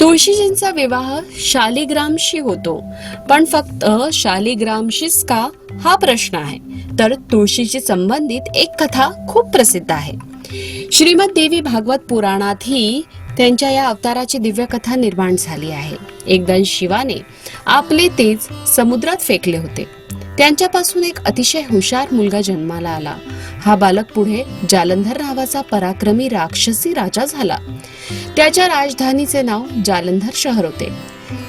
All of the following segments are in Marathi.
तुळशीजींचा विवाह शालिग्रामशी होतो. पण फक्त शालिग्रामशीच का? हा प्रश्न आहे. तर तुळशीशी संबंधित एक कथा खूप प्रसिद्ध आहे. श्रीमद देवी भागवत पुराणातही त्यांच्या या अवताराची दिव्य कथा निर्माण झाली आहे. एकदा शिवाने आपले तेज समुद्रात फेकले होते. त्यांच्यापासून एक अतिशय हुशार मुलगा जन्माला आला. हा बालक पुढे जालंधर नावाचा पराक्रमी राक्षसी राजा झाला. त्याच्या राजधानीचे नाव जालंधर शहर होते.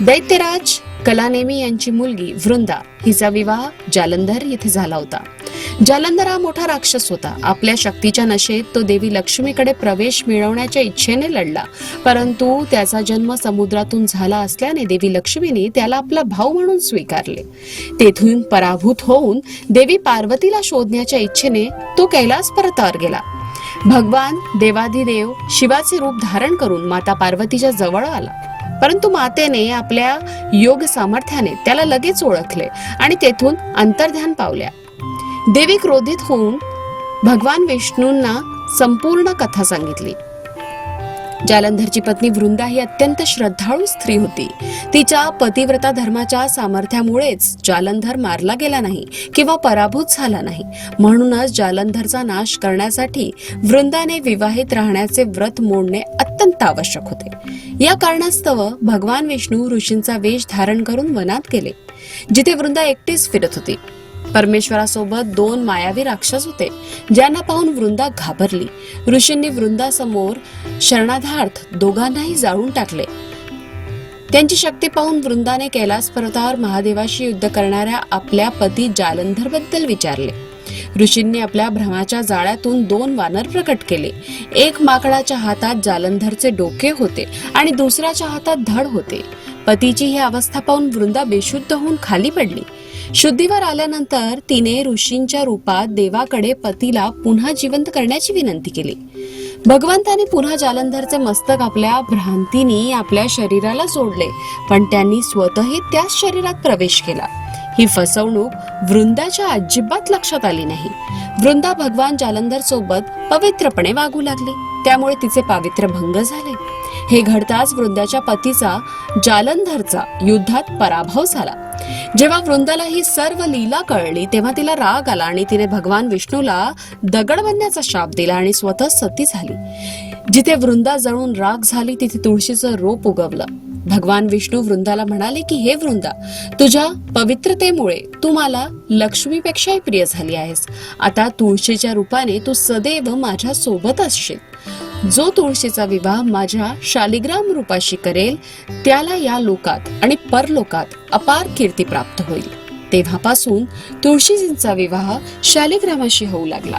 दैत्यराज कलानेमी यांची मुलगी वृंदा हिचा विवाह जालंधर येथे झाला होता. जालंधर हा मोठा राक्षस होता. आपल्या शक्तीच्या नशेत तो देवी लक्ष्मीकडे प्रवेश मिळवण्याच्या इच्छेने लढला. परंतु त्याचा जन्म समुद्रातून झाला असल्याने देवी लक्ष्मीने त्याला आपला भाऊ म्हणून स्वीकारले. तेथून पराभूत होऊन देवी पार्वतीला शोधण्याच्या इच्छेने तो कैलास परतावर गेला. भगवान देवाधिदेव शिवाचे रूप धारण करून माता पार्वतीच्या जवळ आला. परंतु मातेने आपल्या योग सामर्थ्याने त्याला लगेच ओळखले आणि तेथून अंतर्ध्यान पावल्या. देवी क्रोधित होऊन भगवान विष्णूंना संपूर्ण कथा सांगितली. जालंधरची पत्नी वृंदा ही अत्यंत श्रद्धाळू स्त्री होती. तिच्या पतिव्रता धर्माच्या सामर्थ्यामुळेच जालंधर मारला गेला नाही किंवा पराभूत झाला नाही. म्हणूनच जालंधरचा नाश करण्यासाठी वृंदाने विवाहित राहण्याचे व्रत मोडणे अत्यंत आवश्यक होते. या कारणास्तव भगवान विष्णू ऋषींचा वेश धारण करून वनात गेले जिथे वृंदा एकटीच फिरत होती. परमेश्वरासोबत दोन मायावी राक्षस होते ज्यांना पाहून वृंदा घाबरली. ऋषींनी वृंदासमोर शरणाधार्थ दोघांनाही जाळून टाकले. त्यांची शक्ती पाहून वृंदाने कैलास पर्वतावर महादेवाशी युद्ध करणाऱ्या आपल्या पती जालंधरबद्दल विचारले. ऋषींनी आपल्या भ्रमाच्या जाळ्यातून दोन वानर प्रकट केले. एक माकडाच्या हातात जालंधरचे डोके होते आणि दुसऱ्याच्या हातात धड होते. पतीची ही अवस्था पाहून वृंदा बेशुद्ध होऊन खाली पडली. शुद्धीवर आल्यानंतर तिने ऋषींच्या रूपात देवाकडे पतीला पुन्हा जिवंत करण्याची विनंती केली. भगवंताने पुन्हा जालंधरचे मस्तक आपल्या भ्रांतीने आपल्या शरीराला जोडले पण त्यांनी स्वतःही त्याच शरीरात प्रवेश केला. ही फसवणूक वृंदाच्या अजिबात लक्षात आली नाही. वृंदा भगवान जालंधर सोबत पवित्रपणे वागू लागली. त्यामुळे तिचे पावित्र्य भंग झाले. हे घडताच वृंदाच्या पतीचा जालंधरचा युद्धात पराभव झाला. जेव्हा वृंदाला ही सर्व लीला कळली तेव्हा तिला राग आला आणि तिने भगवान विष्णूला दगड बनण्याचा शाप दिला आणि स्वतः सती झाली. जिथे वृंदा जळून राग झाली तिथे तुळशीचं रोप उगवलं. भगवान विष्णू वृंदाला म्हणाले की हे वृंदा तुझ्या पवित्रतेमुळे तू मला लक्ष्मीपेक्षाही प्रिय झाली आहेस. आता तुळशीच्या रूपाने तू सदैव माझ्या सोबत असशील. जो तुळशीचा विवाह माझ्या शालिग्राम रूपाशी करेल त्याला या लोकात आणि परलोकात अपार कीर्ती प्राप्त होईल. तेव्हापासून तुळशीजींचा विवाह शालिग्रामाशी होऊ लागला.